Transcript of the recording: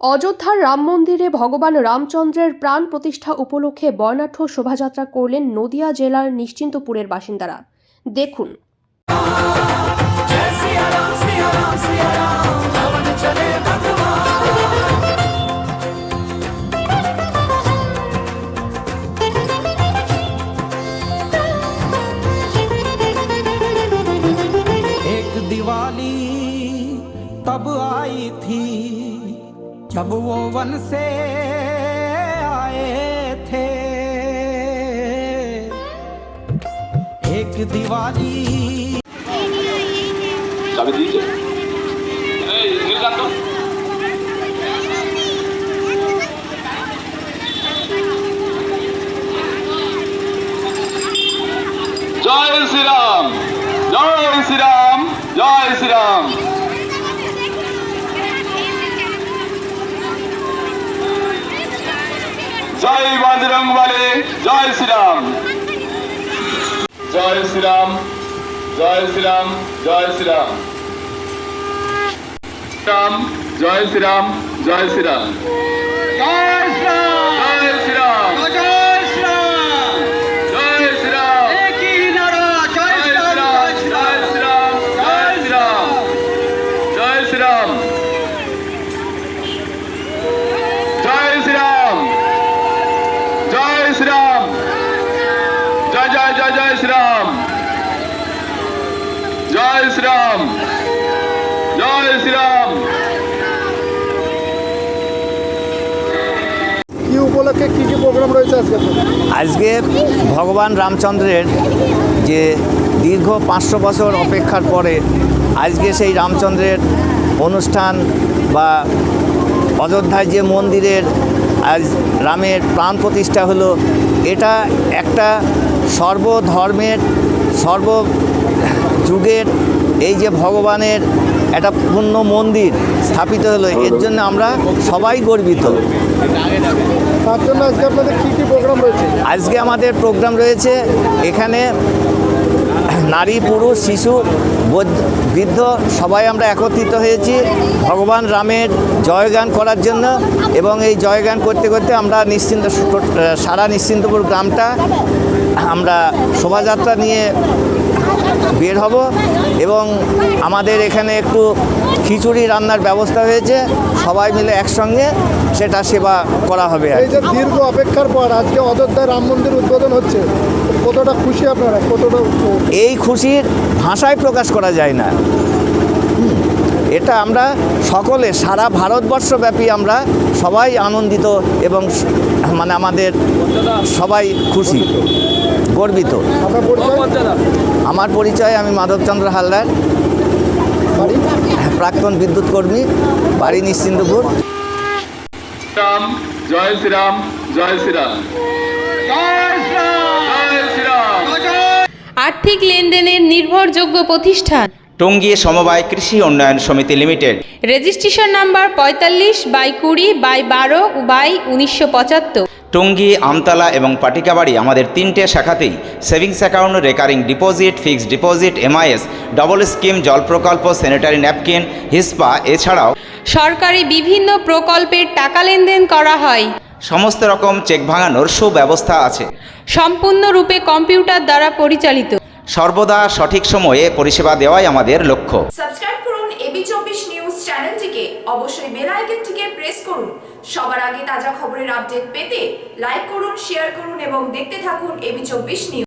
অযোধ্যার রাম মন্দিরে ভগবান রামচন্দ্রের প্রাণ প্রতিষ্ঠা উপলক্ষে বর্ণাঢ্য শোভাযাত্রা করলেন নদিয়া জেলার নিশ্চিন্তপুরের বাসিন্দারা দেখুন एक दिवाली तब आई थी सब वो वन से आए थे। एक दिवाली दीजिए। जय श्री राम जय श्री राम जय श्री राम। জয় বাজরং বলে জয় শ্রীরাম। জয় শ্রীরাম জয় শ্রীরাম জয় শ্রীরাম। রাম জয় শ্রীরাম জয় শ্রীরাম। জয় শ্রীরাম। জয় শ্রীরাম। জয় শ্রীরাম। জয় শ্রীরাম। একই নারা জয় শ্রীরাম জয় শ্রীরাম। জয় শ্রীরাম জয় শ্রীরাম। জয় জয় জয় জয় শ্রীরাম। জয় শ্রীরাম। জয় শ্রীরাম। কি উপলক্ষে কি কি প্রোগ্রাম রয়েছে আজকে? আজকে ভগবান রামচন্দ্রের যে দীর্ঘ পাঁচশো বছর অপেক্ষার পরে আজকে সেই রামচন্দ্রের অনুষ্ঠান বা অযোধ্যায় যে মন্দিরের আজ রামের প্রাণ প্রতিষ্ঠা হলো এটা একটা সর্বধর্মের সর্ব যুগের এই যে ভগবানের একটা পূর্ণ মন্দির স্থাপিত হলো এর জন্য আমরা সবাই গর্বিত। তার জন্য আজকে আপনাদের কি কি প্রোগ্রাম রয়েছে? আজকে আমাদের প্রোগ্রাম রয়েছে এখানে নারী পুরুষ শিশু বৌদ্ধ- বৃদ্ধ সবাই আমরা একত্রিত হয়েছি ভগবান রামের জয়গান করার জন্য এবং এই জয়গান করতে করতে আমরা নিশ্চিন্ত সারা নিশ্চিন্তপুর গ্রামটা আমরা শোভাযাত্রা নিয়ে বের হব এবং আমাদের এখানে একটু খিচুড়ি রান্নার ব্যবস্থা হয়েছে সবাই মিলে একসঙ্গে সেটা সেবা করা হবে এই যে দীর্ঘ অপেক্ষার পর আজকে অযোধ্যায় রাম মন্দির উদ্বোধন হচ্ছে কতটা খুশি আপনারা কতটা এই খুশির ভাষায় প্রকাশ করা যায় না। এটা আমরা সকলে সারা ভারতবর্ষব্যাপী আমরা সবাই আনন্দিত এবং মানে আমাদের সবাই খুশি। গর্বিত। আমার পরিচয় আমি মাধবচন্দ্র হালদার। প্রাক্তন বিদ্যুৎ কর্মী বাড়ি নিশ্চিন্তপুর রাম জয় শ্রীরাম জয় শ্রীরাম জয় শ্রীরাম। জয় শ্রীরাম। আর্থিক লেনদেনের নির্ভরযোগ্য প্রতিষ্ঠান। টঙ্গী সমবায় কৃষি উন্নয়ন সমিতি লিমিটেড। রেজিস্ট্রেশন নাম্বার পঁয়তাল্লিশ বাই কুড়ি বাই বারো বাই উনিশশো পঁচাত্তর। টঙ্গী আমতলা এবং পাটিকাবাড়ি আমাদের তিনটে শাখাতেই savings account recurring deposit fixed deposit MIS double scheme জল প্রকল্প স্যানিটারি ন্যাপকিন হিসপা এছাড়াও সরকারি বিভিন্ন প্রকল্পের টাকা লেনদেন করা হয়। সমস্ত রকম চেক ভাঙানোর সুব্যবস্থা আছে। সম্পূর্ণরূপে কম্পিউটার দ্বারা পরিচালিত। সর্বদা সঠিক সময়ে পরিষেবা দেওয়াই আমাদের লক্ষ্য। সাবস্ক্রাইব করুন এবি চব্বিশ নিউজ চ্যানেলটিকে। অবশ্যই বেল আইকনটিকে প্রেস করুন। সবার আগে তাজা খবরের আপডেট পেতে লাইক করুন শেয়ার করুন এবং দেখতে থাকুন এবি চব্বিশ নিউজ